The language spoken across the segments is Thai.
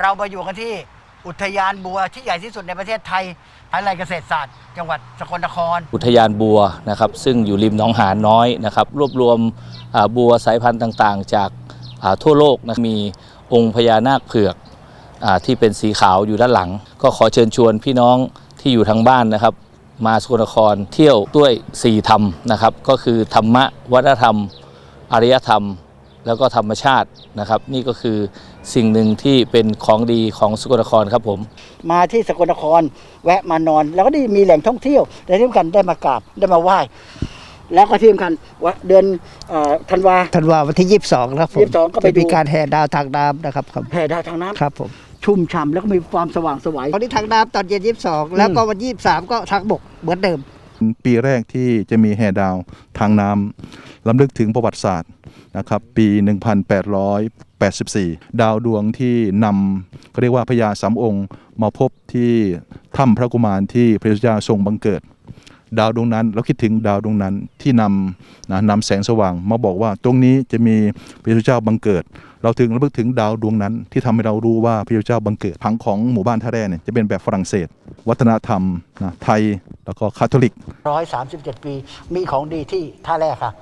เรามาอยู่กันที่อุทยานบัวที่ใหญ่ที่สุดในประเทศไทยภายในเกษตรศาสตร์ จังหวัดสกลนคร อุทยานบัวนะครับ ซึ่งอยู่ริมหนองหานน้อยนะครับ รวบรวมบัวสายพันธุ์ต่างๆ จากทั่วโลกนะมีองค์พญานาคเผือกอที่เป็นสีขาวอยู่ด้านหลัง ก็ขอเชิญชวนพี่น้องที่อยู่ทางบ้านนะครับ มาสกลนครเที่ยวด้วยสี่ธรรมนะครับ ก็คือธรรมะวัฒนธรรมอารยธรรม แล้วก็ธรรมชาตินะครับ นี่ก็คือสิ่งหนึ่งที่เป็นของดีของสกลนครครับผม มาที่สกลนครแวะมานอน แล้วก็ได้มีแหล่งท่องเที่ยวและที่สำคัญได้มากราบได้มาไหว้แล้วก็ที่สำคัญว่าเดือนเอ่อธันวา ธันวาวันที่ 22นะครับผม22ก็ไปดู จะมีการแห่ดาวทางน้ำนะครับครับแผ่ดาวทางน้ำครับผมชุ่มฉ่ำแล้วก็มีความสว่างไสวัยวันนี้ทางน้ำตอนเย็น 22 แล้วก็วัน 23 ก็ทางบกเหมือนเดิม ปีแรกที่จะมีแห่ดาวทางน้ำล้ำลึกถึงประวัติศาสตร์นะครับปี 1884 ดาวดวงที่นำเขาเรียกว่าพญาสามองค์ มาพบที่ถ้ำพระกุมารที่พระพุทธเจ้าทรงบังเกิด ดาวดวงนั้นเราคิดถึงดาวดวงนั้นที่นำนะนำแสงสว่างมาบอกว่าตรงนี้จะมีพระพุทธเจ้าบังเกิด เราถึงระลึกถึงดาวดวงนั้น ที่ทำให้เรารู้ว่าพระพุทธเจ้าบังเกิดผังของหมู่บ้านท่าแร่เนี่ยจะเป็นแบบฝรั่งเศส วัฒนธรรมนะไทย แล้วก็คาทอลิกร้อยสามสิบเจ็ดปี มีของดีที่ท่าแรกค่ะ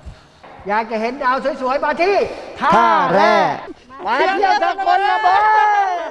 อยากจะเห็นดาวสวยๆ มาที่ท่าแร่มาเที่ยวสกลนคร